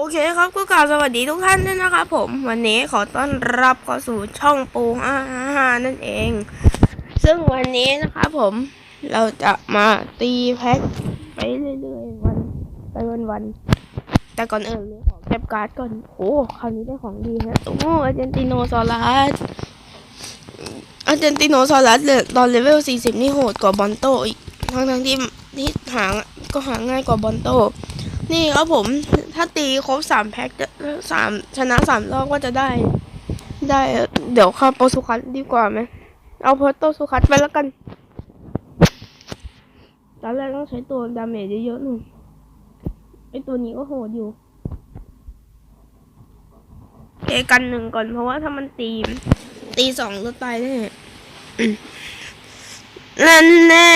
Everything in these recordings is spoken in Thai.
โอเคครับก็กล่าวสวัสดีทุกท่านด้วยนะครับผมวันนี้ขอต้อนรับเข้าสู่ช่องปูอาหานั่นเอง ซึ่งวันนี้นะครับผมเราจะมาตีแพ็คไปเรื่อยๆวันไปวันๆแต่ก่อนอื่นเลยขอเก็บการ์ดก่อนโอ้คราวนี้ได้ของดีฮะโอ้อาร์เจนติโนซอรัสอาร์เจนติโนซอรัสเลยตอนเลเวล 40 นี่โหดกว่าบอนโตอีกทั้งๆที่ที่หาก็หาง่ายกว่าบอนโตนี่ครับผม ถ้าตีครบสามแพ็คสามชนะสามรอบก็จะได้ ได้ เดี๋ยวเข้าโปสุคัตดีกว่าไหมเอาโพสโตสุคัตไปแล้วกัน ตอนแรกต้องใช้ตัวดาเมจเยอะๆหน่อยไอตัวนี้ก็โหดอยู่เอกันหนึ่งก่อนเพราะว่าถ้ามันตีตีสองก็ตายแน่อืมนั่นแน่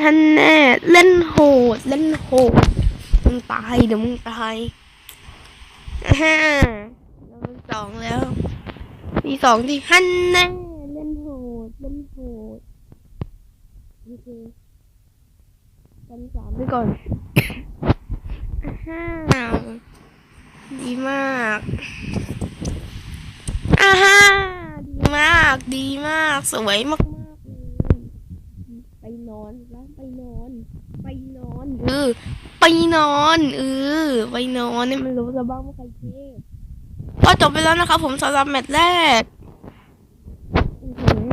นั่นแน่ เล่นโหด เล่นโหด มึงตายเดี๋ยวมึงตายอ่าเราเป็นสองแล้ว มีสองที่ฮันแน่เล่นโหดเล่นโหดโอเคกันสามไปก่อนอ่าดีมากอ่าฮะดีมาก ดีมาก สวยมากๆเลย ไปนอนแล้วไปนอน ไปนอนเออ ไปนอนเออไปนอนเนี่ยมันรู้จะบ้างว่าใครเท่ก็จบไปแล้วนะครับผมสำหรับแมตช์แรกอื้อหือ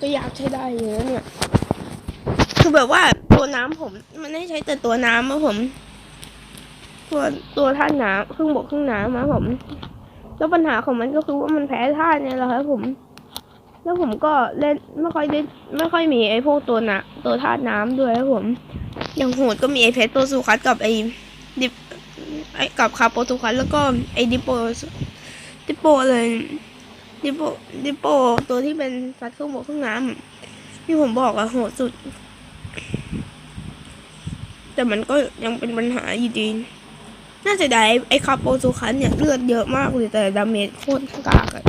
ก็อยากใช้ได้เยอะเนี่ย คือแบบว่าตัวน้ำผม มันไม่ใช้แต่ตัวน้ำอะผม ตัวตัวท่าตุน้ำครึ่งบกครึ่งน้ำอะผม แล้วปัญหาของมันก็คือว่ามันแพ้ธาตุเนี่ยแหละครับผม แล้วผมก็เล่นไม่ค่อยได้ไม่ค่อยมีไอ้พวกตัวนะตัวธาตุน้ำด้วยครับผม อย่างโหดก็มีไอเพชรตัวสุคัสกับไอดิปไอกับคาโปสุคัสแล้วก็ไอดิโปดิโปเลยดิโปดิโปตัวที่เป็นสัตว์เครื่องบกเครื่องน้ำที่ผมบอกอะโหดสุด แต่มันก็ยังเป็นปัญหาอยู่ดีน่าจะได้ไอคาโปสุคัสเนี่ยเลือดเยอะมากเลยแต่ดาเมจโคตรกากอะ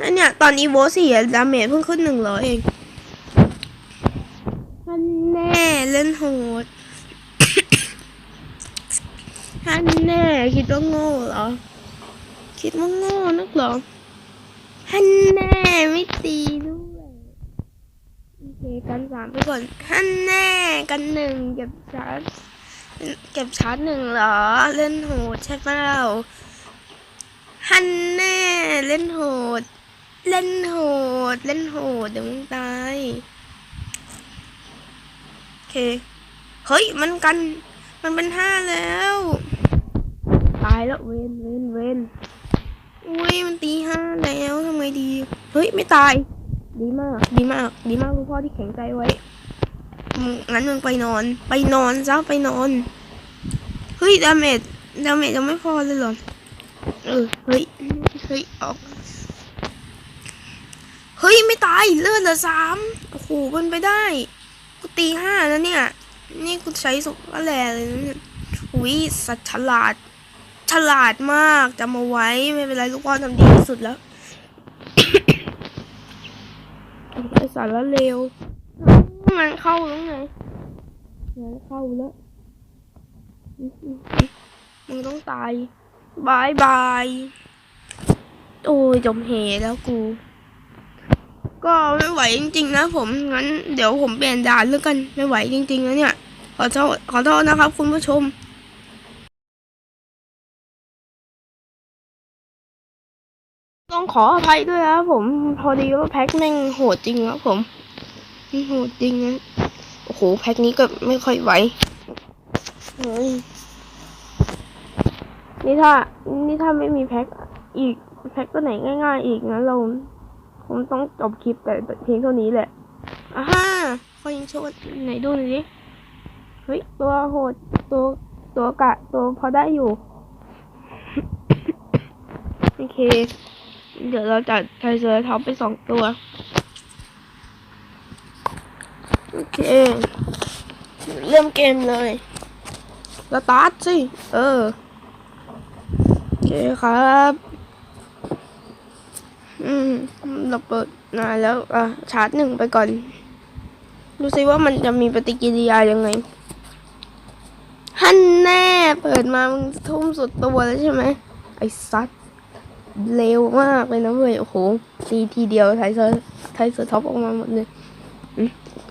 นั่นเนี่ย ตอนอีโวสี่ดาเมจเพิ่งขึ้นหนึ่งร้อยเองท่านแน่เล่นโหดท่านแน่คิดว่าโง่เหรอ คิดว่าโง่นักเหรอท่านแน่ไม่ตีด้วยโอเคกันสามไปก่อนท่านแน่กันหนึ่งเก็บชาร์จเก็บชาร์จหนึ่งเหรอ เล่นโหดใช่เปล่าฮันแน่เล่นโหด เล่นโหด เล่นโหด เดี๋ยวมึงตายโอเค เฮ้ย มันกัน มันเป็นห้าแล้ว ตายแล้วเวนเวนเวนอุ้ย มันตีห้าแล้วทำไงดี เฮ้ย ไม่ตาย ดีมาก ดีมาก ดีมากลูกพ่อที่แข็งใจไว้งงั้นมึงไปนอน ไปนอนซะ ไปนอน เฮ้ย ดาเมจ ดาเมจยังไม่พอเลยเหรอ เออ เฮ้ย เฮ้ย ออก ฮ้ย ไม่ตายเลือดเหลือสามโอ้โหมันไปได้ กูตีห้าแล้วเนี่ย นี่กูใช้สุกแหล่เลยนะเนี่ยอุ้ยสัตว์ฉลาด ฉลาดมากจำเอาไว้ไม่เป็นไรลูกพ่อทำดีที่สุดแล้วไอสารละเลวมันเข้าแล้วไงมันเข้าแล้ว มึงต้องตายบายบาย โอ้ยจมเหแล้วกู ก็ไม่ไหวจริง ๆ นะผมงั้นเดี๋ยวผมเปลี่ยนด่านแล้วกันไม่ไหวจริงๆนะเนี่ยขอโทษขอโทษนะครับคุณผู้ชมต้องขออภัยด้วยนะผม พอดีว่าแพ็คแม่งโหดจริงครับผมโหดจริงนะโอ้โหแพ็คนี้ก็ไม่ค่อยไหวเฮ้ยนี่ถ้า นี่ถ้าไม่มีแพ็คอีกแพ็คตัวไหนง่าย ๆ อีกนะเรา ผมต้องจบคลิปแต่เพียงเท่านี้แหละอ่าฮะขอยิงโชว์ไหนดูหน่อยดิเฮ้ยตัวโหดตัวตัวกะตัวพอได้อยู่โอเค เดี๋ยวเราจัดไทเซอร์ท็อปไปสองตัว โอเค เริ่มเกมเลยสตาร์ทสิ เออ โอเคครับ อืมเราเปิดนานแล้วอะชาร์จหนึ่งไปก่อน ดูซิว่ามันจะมีปฏิกิริยายังไงฮันแน่ เปิดมามึงทุ่มสุดตัวแล้วใช่ไหมไอ้ซัดเร็วมากเลยนะเว้ยโอ้โหตีทีเดียวไทยเซอร์ไทยเซอร์ท็อปออกมาหมดเลย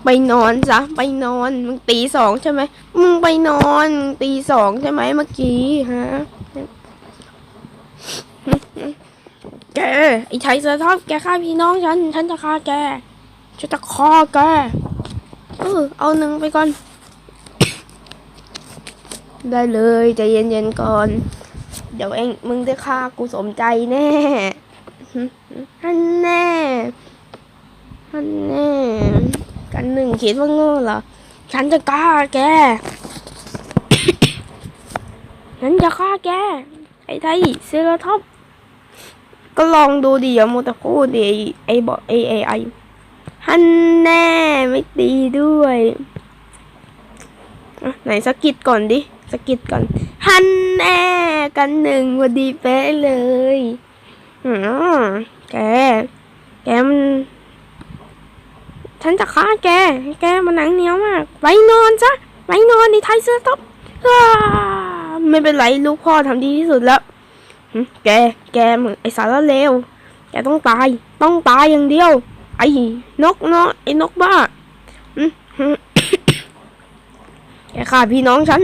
ไปนอนซะไปนอน มึงตีสองใช่ไหมมึงไปนอนตีสองใช่ไหมเมื่อกี้ฮะ แกไอ้ไทยเซอร์ท็อปแกฆ่าพี่น้องฉัน ฉันจะฆ่าแกฉันจะฆ่าแกเออเอาหนึ่งไปก่อน ได้เลยใจเย็นๆก่อน เดี๋ยวเองมึงได้ฆ่ากูสมใจแน่ฮันแน่ฮันแน่กันหนึ่งคิดว่าโง่เหรอฉันจะฆ่าแก ฉันจะฆ่าแก ไอ้ไทยเซราท็อป ก็ลองดูดิอย่ามัวแต่พูดดิไอ้ไอบอกไอไอไอฮันแน่ไม่ตีด้วยไหนสกิดก่อนดิสกิดก่อนฮันแน่กันหนึ่งพอดีเป๊ะเลยอืมแกแกมันฉันจะฆ่าแก แกมันหนังเหนียวมาก ไปนอนซะ ไปนอนในไทยเสื้อท็อปไม่เป็นไรลูกพ่อทำดีที่สุดแล้ว แก แกมึงไอสารเลว แกต้องตาย ต้องตายอย่างเดียว ไอ้นกเนาะไอ้นกบ้าแกฆ่าพี่น้องฉัน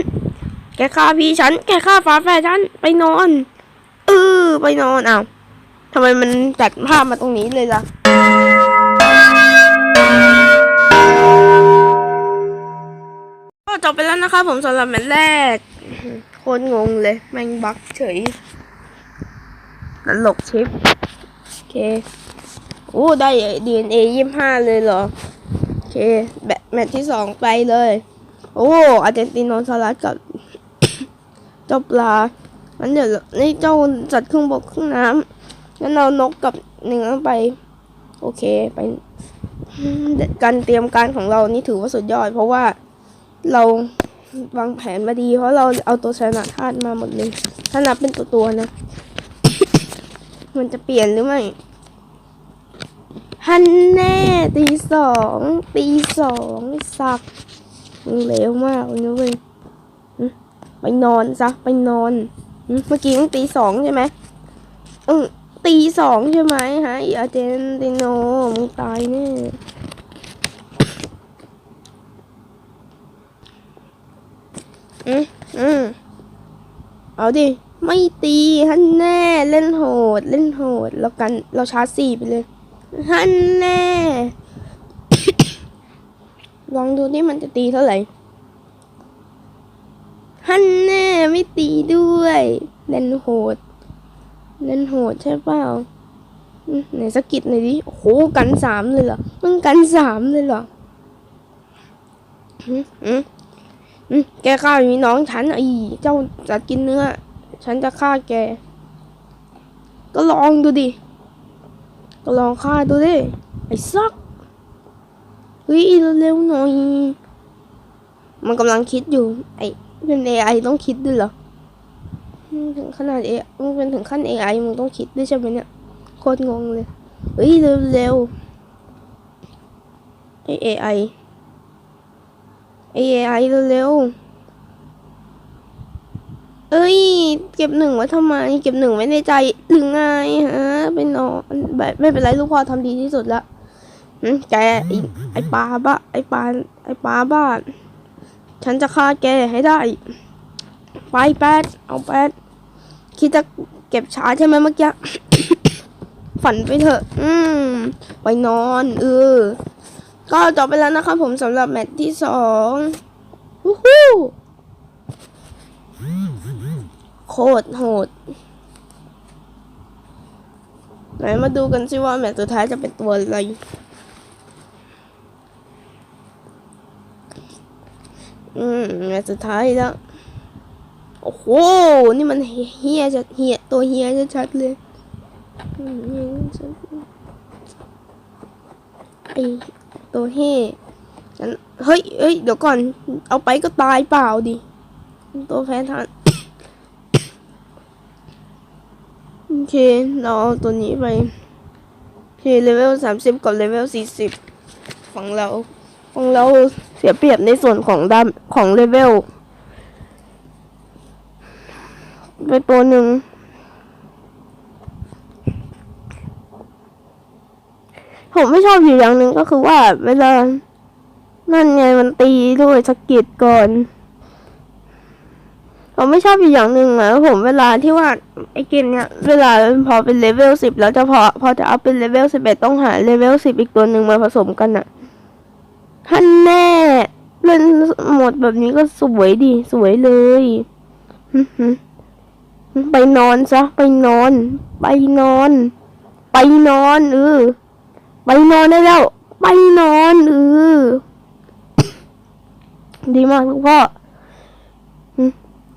แกฆ่าพี่ฉัน แกฆ่าฝาแฝดฉัน ไปนอน เออ ไปนอนอ้าทำไมมันจัดภาพมาตรงนี้เลยล่ะก็จบไปแล้วนะครับผมสำหรับแมตช์แรกคตรงงเลย แมงบักเฉย ตลกชิปโอเคโอ้ได้ DNA ยี่ห้าเลยเหรอ โอเค แบแมตที่สองไปเลย โอ้อาร์เจนติโนซารัสกับเจ้าปลางั้นเดี๋ยวนี่เจ้าจัดเครื่องบกเครื่องน้ำงั้นเอานกกับเนื้อไป โอเคไปการเตรียมการของเรานี่ถือว่าสุดยอด เพราะว่าเราวางแผนมาดี เพราะเราเอาตัวชนะธาตุมาหมดเลยถ้านับเป็นตัวตัวๆนะ มันจะเปลี่ยนหรือไม่ฮันแน่ตีสองตีสองสักมึงเลวมากเลยนะเว้ยไปนอนซะไปนอนเมื่อกี้มึงตีสองใช่ไหมอืมตีสองใช่ไหมฮะอีอาเจนติโนมึงตายแน่อืมอืมเอาดิ ไม่ตีฮันแน่เล่นโหด เล่นโหดแล้วกันเราชาร์จสี่ไปเลยฮันแน่ ลองดูนี่มันจะตีเท่าไหร่ฮันแน่ไม่ตีด้วย เล่นโหด เล่นโหดใช่เปล่าไหนสกิดหน่อยดิโอ้โหกันสามเลยเหรอมึงกันสามเลยเหรออืมอืมอืมแกฆ่ามีน้องฉันไอ้เจ้าจะกินเนื้อ ฉันจะฆ่าแก ก็ลองดูดิ ก็ลองฆ่าดูดิ ไอ้ซักเฮ้ยเร็วหน่อย มันกำลังคิดอยู่ ไอ้เป็น AI ต้องคิดด้วยเหรอถึงขนาด AI มึงเป็นถึงขั้น AI มึงต้องคิดด้วยใช่ไหมเนี่ย โคตรงงเลยเฮ้ยเร็วๆไอ้ AI ไอ้ AI เร็วๆ เอ้ย เก็บหนึ่งไว้ทำไม เก็บหนึ่งไว้ในใจหรือไงฮะไปนอนแบบไม่เป็นไรลูกพ่อทำดีที่สุดละแกไอ้ไอ้ปลาบ้าไอ้ปลาไอ้ปลาบ้าฉันจะฆ่าแกให้ได้ ไปแป๊ดเอาแป๊ดคิดจะเก็บช้าใช่ไหมเมื่อกี้ฝันไปเถอะ อืมไปนอน เออ ก็จบไปแล้วนะครับผมสำหรับแมตช์ที่สองวู้ฮู้ โคตรโหด ไหนมาดูกันสิว่าแมตช์สุดท้ายจะเป็นตัวอะไร อืมแมตช์สุดท้ายแล้ว โอ้โห นี่มันเฮียจะเฮียตัวเฮียชัดเลยอืมเฮียชัดไอตัวเฮงั้นเฮ้ยเฮ้ย เดี๋ยวก่อน เอาไปก็ตายเปล่าดิ ตัวแพ้ทาน โอ เคเราเอาตัวนี้ไป โอเคเลเวลสามสิบกับเลเวลสี่สิบของเราของเราเสียเปรียบในส่วนของดามของเลเวลไปตัวหนึ่งผมไม่ชอบอยู่อย่างหนึ่งก็คือว่าเวลานั่นไงมันตีด้วยสะกิดก่อน ผมไม่ชอบอยู่อย่างหนึ่งอะผมเวลาที่ว่าไอเกมเนี้ยเวลาพอเป็นเลเวลสิบแล้วจะพอพอจะเอาเป็นเลเวลสิบเอ็ดต้องหาเลเวลสิบอีกตัวหนึ่งมาผสมกันอะท่านแน่เล่นหมดแบบนี้ก็สวยดีสวยเลยไปนอนซะไปนอน ไปนอน ไปนอนเออไปนอนได้แล้ว ไปนอนเออดีมากลูกพ่อ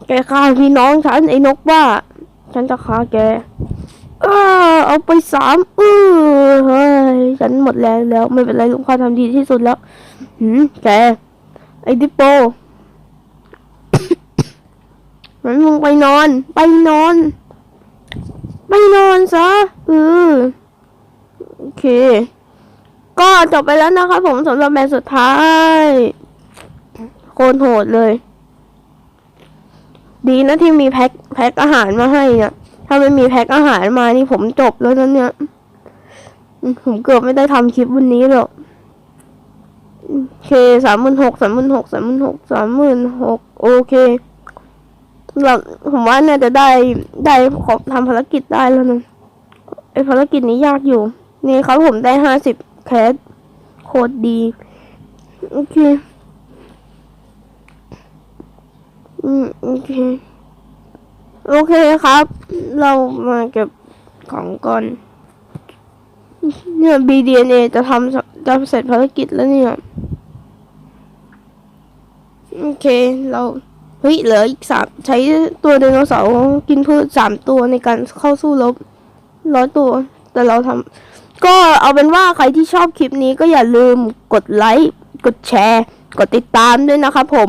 แกฆ่าพี่น้องฉันไอ้นกว่า ฉันจะฆ่าแกเออเอาไปสามเออเฮ้ยฉันหมดแรงแล้ว ไม่เป็นไรลูกพ่อทำดีที่สุดแล้วหืมแกไอ้ดิปโปมันมึงไปนอน ไปนอน ไปนอนซะเออโอเค ก็จบไปแล้วนะคะผมสำหรับแมตสุดท้าย โคตรโหดเลย ดีนะที่มีแพ็คแพ็คอาหารมาให้เนี่ย ถ้าไม่มีแพ็คอาหารมานี่ผมจบแล้วนะเนี่ย ผมเกือบไม่ได้ทำคลิปวันนี้หรอกโอเคสามหมื่นหกสามหมื่นหกสามหมื่นหกสามหมื่นหกโอเคเราผมว่าเนี่ยจะได้ได้ขอทำภารกิจได้แล้วนะไอภารกิจนี้ยากอยู่ นี่ครับผมได้ห้าสิบแคสโคตรดี โอเค อืมโอเค โอเคครับ เรามาเก็บของก่อน เนี่ย BDNA จะทำจะเสร็จภารกิจแล้วเนี่ย โอเค เราเฮ้ยเหลืออีกสามใช้ตัวไดโนเสาร์กินพืชสามตัวในการเข้าสู้รบร้อยตัว แต่เราทำก็เอาเป็นว่าใครที่ชอบคลิปนี้ก็อย่าลืมกดไลค์ กดแชร์ กดติดตามด้วยนะครับผม